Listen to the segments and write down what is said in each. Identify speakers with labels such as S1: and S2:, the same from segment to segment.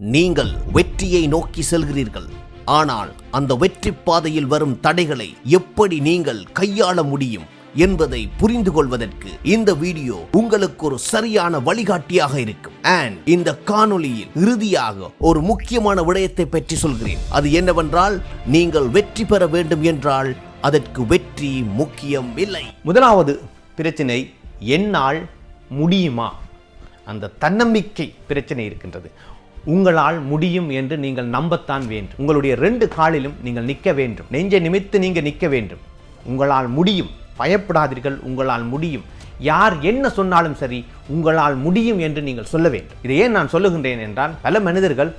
S1: நீங்கள் வெற்றியை நோக்கி செல்கிறீர்கள். ஆனால் அந்த வெற்றி பாதையில் வரும் தடைகளை எப்படி நீங்கள் கையாள முடியும் என்பதை புரிந்து கொள்வதற்கு இந்த வீடியோ உங்களுக்கு ஒரு சரியான வழிகாட்டியாக இருக்கும். அண்ட் இந்த காணொளியில் இறுதியாக ஒரு முக்கியமான விடயத்தை பற்றி சொல்கிறேன். அது என்னவென்றால் நீங்கள் வெற்றி பெற வேண்டும் என்றால் அதற்கு வெற்றி முக்கியம் இல்லை.
S2: முதலாவது பிரச்சனை என்னால் முடியுமா? அந்த தன்னம்பிக்கை பிரச்சனை இருக்கின்றது. உங்களால் முடியும் என்று நீங்கள் நம்பத்தான் வேண்டும். உங்களுடைய ரெண்டு காலிலும் நீங்கள் நிற்க வேண்டும். நெஞ்சை நிமித்து நீங்கள் நிற்க வேண்டும். உங்களால் முடியும். பயப்படாதீர்கள். உங்களால் முடியும். யார் என்ன சொன்னாலும் சரி உங்களால் முடியும் என்று நீங்கள் சொல்ல வேண்டும். இதை ஏன் நான் சொல்லுகின்றேன் என்றால் பல மனிதர்கள்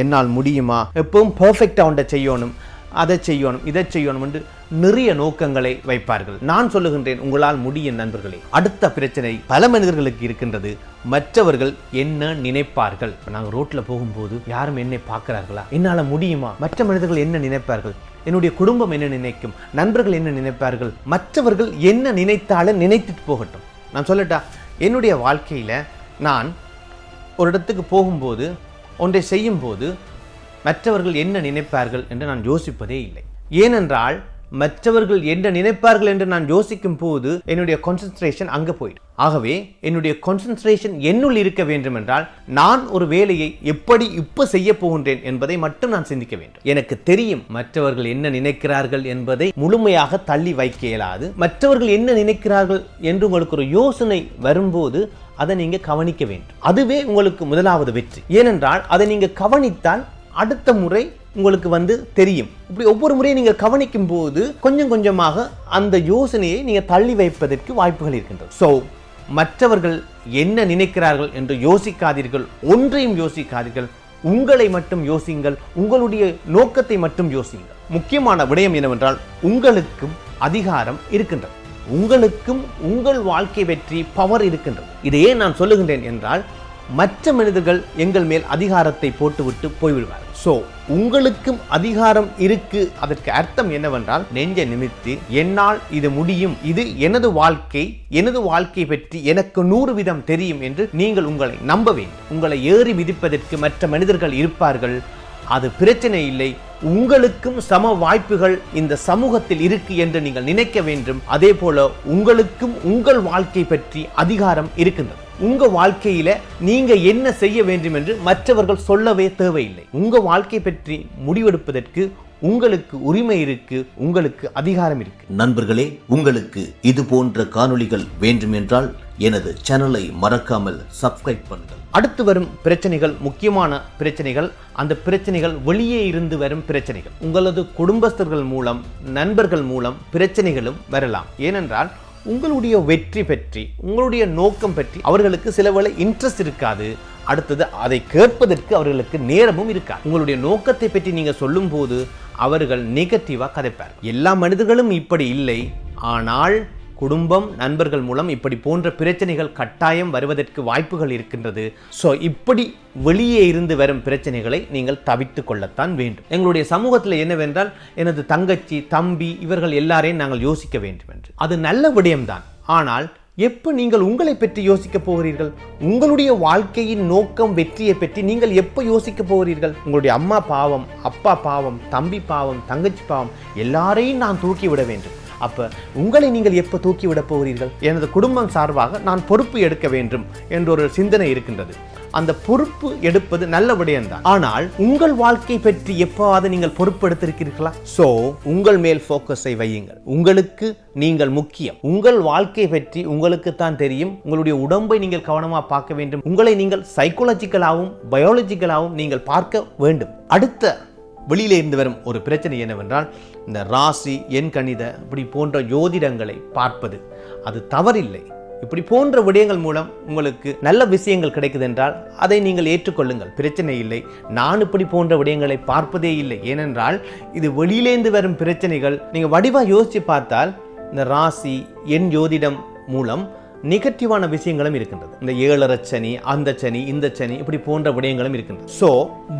S2: என்னால் முடியுமா? எப்பவும் பர்ஃபெக்டாக ஒன்றை செய்யணும். அதை செய்யணும் இதை செய்யணும் என்று நிறைய நோக்கங்களை வைப்பார்கள். நான் சொல்லுகின்றேன் உங்களால் முடியும் நண்பர்களே. அடுத்த பிரச்சனை பல மனிதர்களுக்கு இருக்கின்றது. மற்றவர்கள் என்ன நினைப்பார்கள்? நாங்கள் நாங்க ரோட்ல போகும்போது யாரும் என்னை பார்க்கிறார்களா? என்னால முடியுமா? மற்ற மனிதர்கள் என்ன நினைப்பார்கள்? என்னுடைய குடும்பம் என்ன நினைக்கும்? நண்பர்கள் என்ன நினைப்பார்கள்? மற்றவர்கள் என்ன நினைத்தாலும் நினைத்துட்டு போகட்டும். நான் சொல்லட்டா என்னுடைய வாழ்க்கையில நான் ஒரு இடத்துக்கு போகும்போது ஒன்றை செய்யும்போது மற்றவர்கள் என்ன நினைப்பார்கள் என்று நான் யோசிப்பதே இல்லை. ஏனென்றால் மற்றவர்கள் என்ன நினைப்பார்கள் என்று நான் யோசிக்கும் போது என்னுடைய கான்சென்ட்ரேஷன் அங்கே போயிடும். ஆகவே என்னுடைய கான்சென்ட்ரேஷன் என்னுள் இருக்க வேண்டும் என்றால் நான் ஒரு வேலையை எப்படி இப்போ செய்ய போகின்றேன் என்பதை மட்டும் நான் சிந்திக்க வேண்டும். எனக்கு தெரியும் மற்றவர்கள் என்ன நினைக்கிறார்கள் என்பதை முழுமையாக தள்ளி வைக்க இயலாது. மற்றவர்கள் என்ன நினைக்கிறார்கள் என்று உங்களுக்கு ஒரு யோசனை வரும்போது அதை நீங்கள் கவனிக்க வேண்டும். அதுவே உங்களுக்கு முதலாவது வெற்றி. ஏனென்றால் அதை நீங்கள் கவனித்தால் அடுத்த முறை உங்களுக்கு வந்து தெரியும். இப்படி ஒவ்வொரு முறையும் நீங்கள் கவனிக்கும் போது கொஞ்சம் கொஞ்சமாக அந்த யோசனையை நீங்கள் தள்ளி வைப்பதற்கு வாய்ப்புகள் இருக்கின்றது. ஸோ மற்றவர்கள் என்ன நினைக்கிறார்கள் என்று யோசிக்காதீர்கள். ஒன்றையும் யோசிக்காதீர்கள். உங்களை மட்டும் யோசியுங்கள். உங்களுடைய நோக்கத்தை மட்டும் யோசியுங்கள். முக்கியமான விடயம் என்னவென்றால் உங்களுக்கும் அதிகாரம் இருக்கின்றது. உங்களுக்கும் உங்கள் வாழ்க்கை வெற்றி பவர் இருக்கின்றது. இதையே நான் சொல்லுகின்றேன் என்றால் மற்ற மனிதர்கள் எங்கள் மேல் அதிகாரத்தை போட்டுவிட்டு போய்விடுவார்கள். ஸோ உங்களுக்கும் அதிகாரம் இருக்கு. அதற்கு அர்த்தம் என்னவென்றால் நெஞ்ச நிமித்து என்னால் இது முடியும். இது எனது வாழ்க்கை எனது வாழ்க்கை பற்றி எனக்கு நூறு விதம் தெரியும் என்று நீங்கள் உங்களை நம்ப வேண்டும். உங்களை ஏறி மிதிப்பதற்கு மற்ற மனிதர்கள் இருப்பார்கள். அது பிரச்சனை இல்லை. உங்களுக்கும் சம வாய்ப்புகள் இந்த சமூகத்தில் இருக்கு என்று நீங்கள் நினைக்க வேண்டும். அதே போல உங்களுக்கும் உங்கள் வாழ்க்கை பற்றி அதிகாரம் இருக்கின்றது. உங்க வாழ்க்கையில நீங்க என்ன செய்ய வேண்டும் என்று மற்றவர்கள் சொல்லவே தேவையில்லை. உங்க வாழ்க்கை பற்றி முடிவெடுப்பதற்கு உங்களுக்கு உரிமை இருக்கு உங்களுக்கு அதிகாரம் இருக்கு.
S1: நண்பர்களே உங்களுக்கு இது போன்ற காணொளிகள் வேண்டுமென்றால் எனது சேனலை மறக்காமல் சப்ஸ்கிரைப் பண்ணுங்கள்.
S2: அடுத்து வரும் பிரச்சனைகள் முக்கியமான பிரச்சனைகள் அந்த பிரச்சனைகள் வெளியே இருந்து வரும் பிரச்சனைகள். உங்களது குடும்பஸ்தர்கள் மூலம் நண்பர்கள் மூலம் பிரச்சனைகளும் வரலாம். ஏனென்றால் உங்களுடைய வெற்றி பற்றி உங்களுடைய நோக்கம் பற்றி அவர்களுக்கு சில வேளை இன்ட்ரெஸ்ட் இருக்காது. அடுத்தது அதை கேட்பதற்கு அவர்களுக்கு நேரமும் இருக்காது. உங்களுடைய நோக்கத்தை பற்றி நீங்கள் சொல்லும்போது அவர்கள் நெகட்டிவாக கதைப்பார் எல்லா மனிதர்களும் இப்படி இல்லை. ஆனால் குடும்பம் நண்பர்கள் மூலம் இப்படி போன்ற பிரச்சனைகள் கட்டாயம் வருவதற்கு வாய்ப்புகள் இருக்கின்றது. ஸோ இப்படி வெளியே இருந்து வரும் பிரச்சனைகளை நீங்கள் தவித்து கொள்ளத்தான் வேண்டும். எங்களுடைய சமூகத்தில் என்னவென்றால் எனது தங்கச்சி தம்பி இவர்கள் எல்லாரையும் நாங்கள் யோசிக்க வேண்டும் என்று அது நல்ல விடயம்தான். ஆனால் எப்போ நீங்கள் உங்களை பற்றி யோசிக்க போகிறீர்கள்? உங்களுடைய வாழ்க்கையின் நோக்கம் வெற்றியை பற்றி நீங்கள் எப்போ யோசிக்க போகிறீர்கள்? உங்களுடைய அம்மா பாவம் அப்பா பாவம் தம்பி பாவம் தங்கச்சி பாவம் எல்லாரையும் நான் தூக்கி விட வேண்டும். அப்போ உங்களை நீங்கள் எப்போ தூக்கி போகிறீர்கள்? எனது குடும்பம் சார்பாக நான் பொறுப்பு எடுக்க வேண்டும் என்ற ஒரு சிந்தனை இருக்கின்றது. அந்த பொறுப்பு எடுப்பது நல்ல விடயம்தான் ஆனால் உங்கள் வாழ்க்கை பற்றி எப்போவாவது நீங்கள் பொறுப்பு எடுத்திருக்கிறீர்களா உங்கள் மேல் ஃபோக்கஸை வையுங்கள். உங்களுக்கு நீங்கள் முக்கியம். உங்கள் வாழ்க்கை பற்றி உங்களுக்கு தான் தெரியும். உங்களுடைய உடம்பை நீங்கள் கவனமாக பார்க்க வேண்டும். உங்களை நீங்கள் சைக்கோலஜிக்கலாகவும் பயாலஜிக்கலாகவும் நீங்கள் பார்க்க வேண்டும். அடுத்த வெளியில இருந்து வரும் ஒரு பிரச்சனை என்னவென்றால் இந்த ராசி எண் கணித இப்படி போன்ற யோதிடங்களை பார்ப்பது. அது தவறில்லை. இப்படி போன்ற விடயங்கள் மூலம் உங்களுக்கு நல்ல விஷயங்கள் கிடைக்குது என்றால் அதை நீங்கள் ஏற்றுக்கொள்ளுங்கள். பிரச்சனை இல்லை. நான் இப்படி போன்ற விடயங்களை பார்ப்பதே இல்லை. ஏனென்றால் இது வெளியிலேந்து வரும் பிரச்சனைகள். நீங்கள் வடிவாக யோசித்து பார்த்தால் இந்த ராசி எண் யோதிடம் மூலம் நெகட்டிவான விஷயங்களும் இருக்கின்றது. இந்த ஏழரை சனி அந்த சனி இந்த சனி இப்படி போன்ற விடயங்களும் இருக்கின்றது. ஸோ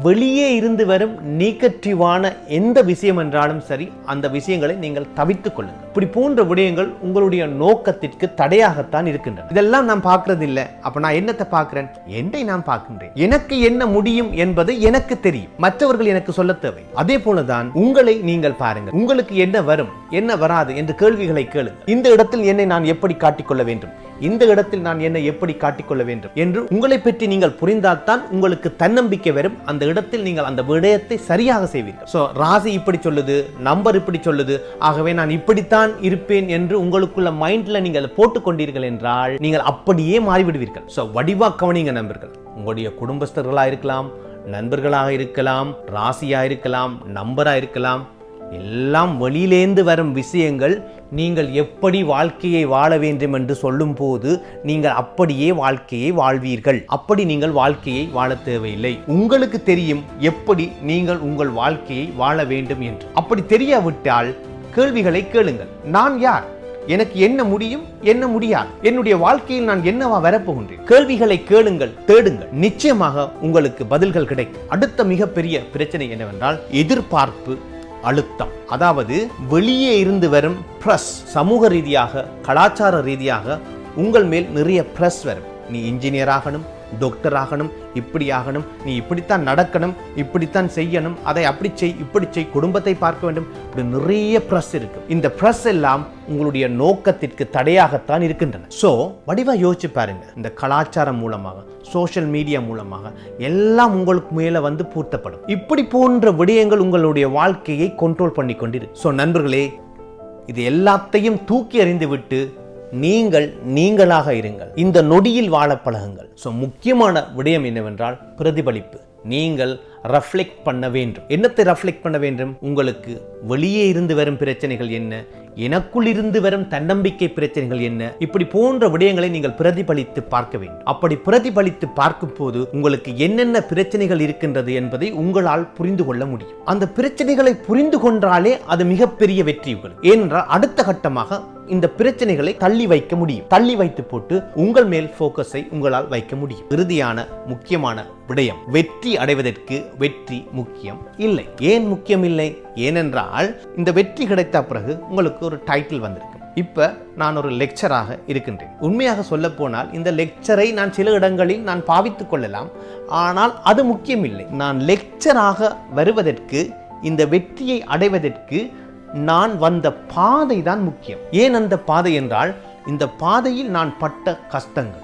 S2: வெளியே இருந்து வரும் நெகட்டிவான எந்த விஷயம் என்றாலும் சரி அந்த விஷயங்களை நீங்கள் தவித்துக் கொள்ளுங்கள். இப்படி போன்ற விடயங்கள் உங்களுடைய நோக்கத்திற்கு தடையாகத்தான் இருக்கின்றன. இதெல்லாம் நான் பார்க்கறது இல்லை அப்ப நான் என்னத்தை பார்க்கிறேன்? என்னை நான் பார்க்கின்றேன். எனக்கு என்ன முடியும் என்பது எனக்கு தெரியும். மற்றவர்கள் எனக்கு சொல்ல தேவை அதே போலதான் உங்களை நீங்கள் பாருங்கள். உங்களுக்கு என்ன வரும் என்ன வராது என்று கேள்விகளை கேளுங்கள். இந்த இடத்தில் என்னை நான் எப்படி காட்டிக்கொள்ள வேண்டும்? இந்த இடத்தில் நான் என்னை எப்படி காட்டிக்கொள்ள வேண்டும் என்று உங்களை பற்றி நீங்கள் புரிந்தால்தான் உங்களுக்கு தன்னம்பிக்கை வரும். அந்த இடத்தில் நீங்கள் அந்த விடயத்தை சரியாக செய்வீர்கள். ஸோ ராசி இப்படி சொல்லுது நம்பர் இப்படி சொல்லுது. ஆகவே நான் இப்படித்தான் இருப்பேன் என்று உங்களுக்குள்ள மைண்ட்ல நீங்கள் போட்டுக்கொண்டீர்கள் என்றால் நீங்கள் அப்படியே மாறிவிடுவீர்கள். ஸோ வடிவாக கவனிங்க நண்பர்கள். உங்களுடைய குடும்பஸ்தர்களாக இருக்கலாம் நண்பர்களாக இருக்கலாம் ராசியாக இருக்கலாம் நம்பராக இருக்கலாம் எல்லாம் வெளியிலேந்து வரும் விஷயங்கள் நீங்கள் எப்படி வாழ்க்கையை வாழ வேண்டும் என்று சொல்லும் போது நீங்கள் அப்படியே வாழ்க்கையை வாழ்வீர்கள். அப்படி நீங்கள் வாழ்க்கையை வாழ தேவையில்லை. உங்களுக்கு தெரியும் எப்படி நீங்கள் உங்கள் வாழ்க்கையை வாழ வேண்டும் என்று. அப்படி தெரியாவிட்டால் கேள்விகளை கேளுங்கள். நான் யார்? எனக்கு என்ன முடியும் என்ன முடியாது? என்னுடைய வாழ்க்கையில் நான் என்னவா வரப்போகின்றேன்? கேள்விகளை கேளுங்கள் தேடுங்கள். நிச்சயமாக உங்களுக்கு பதில்கள் கிடைக்கும். அடுத்த மிகப்பெரிய பிரச்சனை என்னவென்றால் எதிர்பார்ப்பு அழுத்தம். அதாவது வெளியே இருந்து வரும் ப்ரெஸ் சமூக ரீதியாக கலாச்சார ரீதியாக உங்கள் மேல் நிறைய ப்ரெஸ் வரும். நீ இன்ஜினியர் ஆகணும் டாக்டர் ஆகணும் இப்படி ஆகணும் நீ இப்படித்தான் நடக்கணும் இப்படித்தான் செய்யணும் அதை அப்படி செய் இப்படி செய் குடும்பத்தை பார்க்க வேண்டும். இப்படி நிறைய ப்ரெஸ் இருக்குது இந்த ப்ரெஸ் எல்லாம் உங்களுடைய நோக்கத்திற்கு தடையாகத்தான் இருக்கின்றன. ஸோ வடிவாக யோசிச்சு பாருங்க. இந்த கலாச்சாரம் மூலமாக சோஷியல் மீடியா மூலமாக எல்லாம் உங்களுக்கு மேலே வந்து பூர்த்தப்படும் இப்படி போன்ற விடயங்கள் உங்களுடைய வாழ்க்கையை கண்ட்ரோல் பண்ணி கொண்டிரு ஸோ நண்பர்களே இது எல்லாத்தையும் தூக்கி எறிந்து விட்டு நீங்கள் நீங்களாக இருங்கள். இந்த நொடியில் வாழ பழகுங்கள். ஸோ முக்கியமான விடயம் என்னவென்றால் பிரதிபலிப்பு. நீங்கள் ரெஃப்ளெக்ட் பண்ண வேண்டும். என்னத்தை ரெஃப்ளெக்ட் பண்ண வேண்டும்? உங்களுக்கு வெளியே இருந்து வரும் பிரச்சனைகள் என்ன? எனக்குள் இருந்து வரும் தன்னம்பிக்கை பிரச்சனைகள் என்ன? இப்படி போன்ற விடயங்களை நீங்கள் பிரதிபலித்து பார்க்க வேண்டும். அப்படி பிரதிபலித்து பார்க்கும் போது உங்களுக்கு என்னென்ன பிரச்சனைகள் இருக்கின்றது என்பதை உங்களால் புரிந்து கொள்ள முடியும். அந்த பிரச்சனைகளை புரிந்து கொண்டாலே அது மிகப்பெரிய வெற்றி உங்களுக்கு. ஏனென்றால் அடுத்த கட்டமாக இந்த பிரச்சனைகளை தள்ளி வைக்க முடியும். தள்ளி வைத்து போட்டு உங்கள் மேல் போக்கஸை உங்களால் வைக்க முடியும். இறுதியான முக்கியமான விடயம் வெற்றி அடைவதற்கு வெற்றி முக்கியம் இல்லை. ஏன் முக்கியம் இல்லை? ஏனென்றால் இந்த வெற்றி கிடைத்த பிறகு உங்களுக்கு ஒரு டைட்டில் வந்திருக்கு இப்போ நான் ஒரு லெக்சராக இருக்கின்றேன். உண்மையாக சொல்ல போனால் இந்த லெக்சரை நான் சில இடங்களில் நான் பாவித்துக் கொள்ளலாம். ஆனால் அது முக்கியமில்லை. நான் லெக்சராக வருவதற்கு இந்த வெற்றியை அடைவதற்கு நான் வந்த பாதை தான் முக்கியம். ஏன் அந்த பாதை என்றால் இந்த பாதையில் நான் பட்ட கஷ்டங்கள்.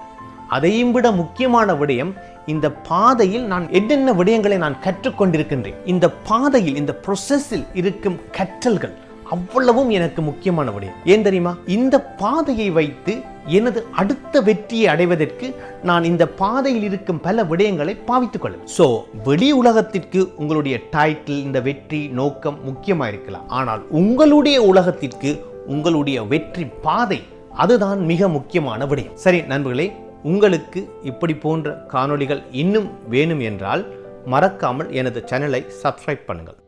S2: அதையும் விட முக்கியமான விடயம் இந்த பாதையில் நான் என்னென்ன விடயங்களை நான் கற்றுக்கொண்டிருக்கின்றேன். இந்த பாதையில் இந்த ப்ரொசஸில் இருக்கும் கற்றல்கள். அவ்வளவும் எனக்கு முக்கியமான விடயம். ஏன் தெரியுமா? இந்த பாதையை வைத்து எனது அடுத்த வெற்றியை அடைவதற்கு நான் இந்த பாதையில் இருக்கும் பல விடயங்களை பாவித்துக் கொள்ளும் ஸோ வெளி உலகத்திற்கு உங்களுடைய டைட்டில் இந்த வெற்றி நோக்கம் முக்கியமாக இருக்கலாம். ஆனால் உங்களுடைய உலகத்திற்கு உங்களுடைய வெற்றி பாதை அதுதான் மிக முக்கியமான விடயம். சரி நண்பர்களே உங்களுக்கு இப்படி போன்ற காணொளிகள் இன்னும் வேணும் என்றால் மறக்காமல் எனது சேனலை சப்ஸ்கிரைப் பண்ணுங்கள்.